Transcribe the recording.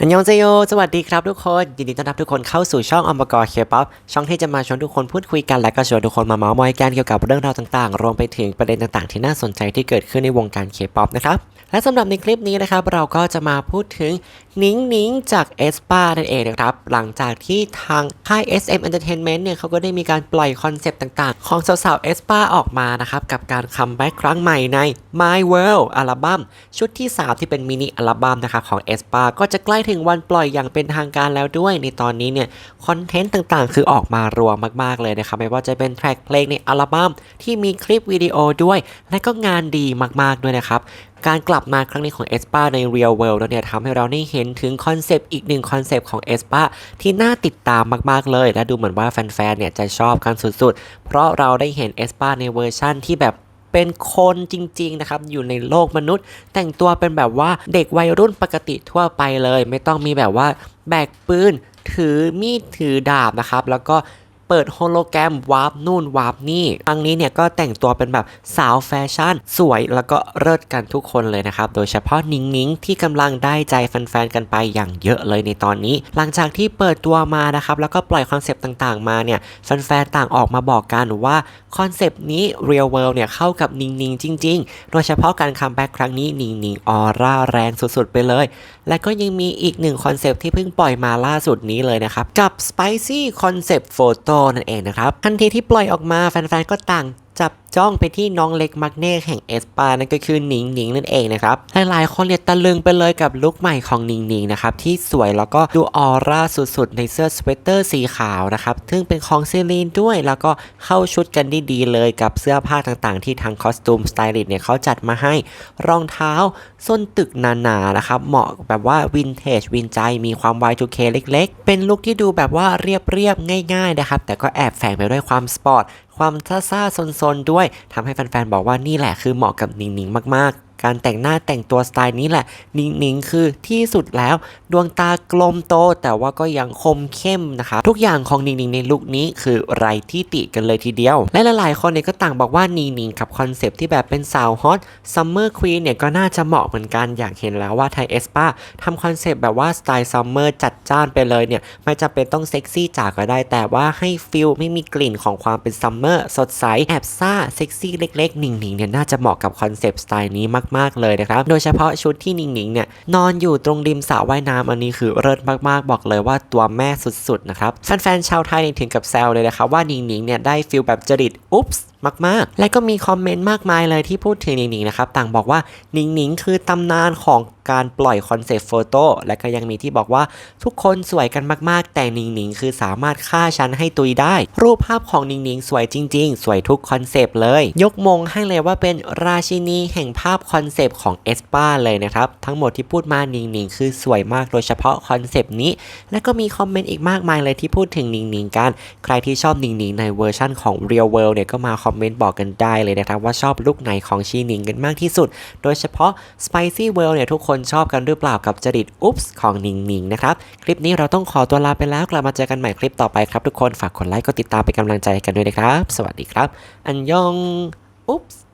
อันยองเซโย สวัสดีครับทุกคน ยินดีต้อนรับทุกคนเข้าสู่ช่องอมกรเคป๊อปช่องที่จะมาชวนทุกคนพูดคุยกัน และก็ชวนทุกคนมาเมาส์มอยกันเกี่ยวกับเรื่องราวต่างๆ รวมไปถึงประเด็นต่างๆ ที่น่าสนใจที่เกิดขึ้นในวงการเคป๊อปนะครับ และสำหรับในคลิปนี้นะครับ เราก็จะมาพูดถึงนิ้งนิ้งจากเอสปานั่นเองนะครับ หลังจากที่ทางค่าย SM Entertainment เนี่ยเขาก็ได้มีการปล่อยคอนเซปต์ต่างๆ ของสาวๆเอสปาออกมานะครับกับการคัมแบ็กครั้งใหม่ใน My World อัลบั้มชุดที่ 3 ที่เป็นมินิอัลบั้มนะครับของเอสปาก็จะใกล้ถึงวันปล่อยอย่างเป็นทางการแล้วด้วย ในตอนนี้เนี่ยคอนเทนต์ต่างๆ คือออกมารวมมากๆเลยนะครับไม่ว่าจะเป็นแทร็กเพลงในอัลบั้มที่มีคลิปวิดีโอด้วย และก็งานดีมากๆด้วยนะครับการกลับมาครั้งนี้ของ e s p a ใน Real World แล้วเนี่ยทำให้เราได้เห็นถึงคอนเซปต์อีกหนึ่งคอนเซปต์ของ e s p a ที่น่าติดตามมาก ๆ เลย และดูเหมือนว่าแฟนๆเนี่ยจะชอบกันสุด ๆ เพราะเราได้เห็น e s p a ในเวอร์ชั่นที่แบบ เป็นคนจริงๆนะครับอยู่ในโลกมนุษย์ แต่งตัวเป็นแบบว่าเด็กวัยรุ่นปกติทั่วไปเลย ไม่ต้องมีแบบว่าแบกปืนถือมีดถือดาบนะครับ แล้วก็ เปิดโฮโลแกรมวาร์ปนู่นวาร์ปนี่ครั้งนี้เนี่ยก็แต่งตัวเป็นแบบสาวแฟชั่น สวยแล้วก็เลิศกันทุกคนเลยนะครับ โดยเฉพาะนิงนิงที่กำลังได้ใจแฟนๆกันไปอย่างเยอะเลยในตอนนี้ หลังจากที่เปิดตัวมานะครับ แล้วก็ปล่อยคอนเซปต์ต่างๆ มาเนี่ยแฟนๆต่างออกมาบอกกันว่าคอนเซปต์นี้ Real World เนี่ยเข้ากับนิงนิงจริง ๆ โดยเฉพาะการคัมแบ็กครั้งนี้นิงนิงออร่าแรงสุดๆไปเลย และก็ยังมีอีกหนึ่งคอนเซปต์ที่เพิ่งปล่อยมาล่าสุดนี้เลยนะครับกับ Spicy Concept Photo นั่นเองนะครับทันทีที่ปล่อยออกมาแฟนๆก็ต่าง จับจ้องไปที่น้องเล็กมักเน่แห่งเอสปานั่นก็คือหนิงหนิงนั่นเองนะครับหลายๆคนเนี่ยตะลึงไปเลยกับลุคใหม่ของหนิงหนิงนะครับที่สวยแล้วก็ดูออร่าสุดๆ ในเสื้อสเวตเตอร์สีขาวนะครับซึ่งเป็นของซีลีนด้วยแล้วก็เข้าชุดกันด้ดีเลยกับเสื้อผ้าต่างๆ ที่ทางคอสตูมสไตลิสต์เนี่ยเขาจัดมาให้รองเท้าส้นตึกหนาๆนะครับเหมาะแบบว่าวินเทจวินใจมีความ Y2K เล็ก ๆ เป็นลุคที่ดูแบบว่าเรียบๆง่ายๆนะครับแต่ก็แอบแฝงไปด้วยความสปอร์ต ความซ่าๆซนๆด้วยทำให้แฟนๆบอกว่านี่แหละคือเหมาะกับนิงๆมากๆ การแต่งหน้าแต่งตัวสไตล์นี้แหละ นิ่งๆ คือที่สุดแล้ว ดวงตากลมโต แต่ว่าก็ยังคมเข้มนะครับทุกอย่างของนิ่งๆ ในลุคนี้คือไรที่ติกันเลยทีเดียว และหลายๆ คนเนี่ยก็ต่างบอกว่านิ่งๆ กับคอนเซปที่แบบเป็นสาวฮอตซัมเมอร์ควีนเนี่ยก็น่าจะเหมาะเหมือนกันอยากเห็นแล้วว่าไทยเอสปาทำคอนเซปต์แบบว่าสไตล์ซัมเมอร์จัดจ้านไปเลยเนี่ยไม่จำเป็นต้องเซ็กซี่จ๋าก็ได้ แต่ว่าให้ฟิลไม่มีกลิ่นของความเป็นซัมเมอร์สดใสแอบซ่าเซ็กซี่เล็กๆ นิ่งๆเนี่ยน่าจะเหมาะกับคอนเซปต์สไตล์นี้มากๆเลยนะครับ โดยเฉพาะชุดที่หนิงเนี่ยนอนอยู่ตรงริมสระว่ายน้ำอันนี้คือเลิศมากๆบอกเลยว่าตัวแม่สุดๆนะครับแฟนๆชาวไทยถึงกับแซวเลยนะครับว่าหนิงเนี่ยได้ฟิลแบบจริตอุ๊ปส์มากๆ และก็มีคอมเมนต์มากมายเลยที่พูดถึงหนิงหนิงนะครับต่างบอกว่าหนิงหนิงคือตำนานของการปล่อยคอนเซปต์โฟโต้และก็ยังมีที่บอกว่าทุกคนสวยกันมากๆ แต่หนิงหนิงคือสามารถฆ่าฉันให้ตุยได้ รูปภาพของหนิงหนิงสวยจริง ๆ สวยทุกคอนเซปต์เลย ยกมงให้เลยว่าเป็นราชินีแห่งภาพคอนอนเซปต์ของเอสปาเลยนะครับ ทั้งหมดที่พูดมานิงนิงคือสวยมากโดยเฉพาะคอนเซปต์นี้ และก็มีคอมเมนต์อีกมากมายเลยที่พูดถึงนิงนิงกัน ใครที่ชอบนิงนิงในเวอร์ชั่นของ Real World เนี่ยก็มาคอมเมนต์บอกกันได้เลยนะครับว่าชอบลุคไหนของชีนิงกันมากที่สุด โดยเฉพาะ Spicy World เนี่ยทุกคนชอบกันหรือเปล่ากับจริตอุ๊ปส์ของนิงนิงนะครับคลิปนี้เราต้องขอตัวลาไปแล้วกลับมาเจอกันใหม่คลิปต่อไปครับทุกคนฝากกดไลค์กดติดตามเป็นกำลังใจกันด้วยนะครับ สวัสดีครับ อันยองอุ๊ปส์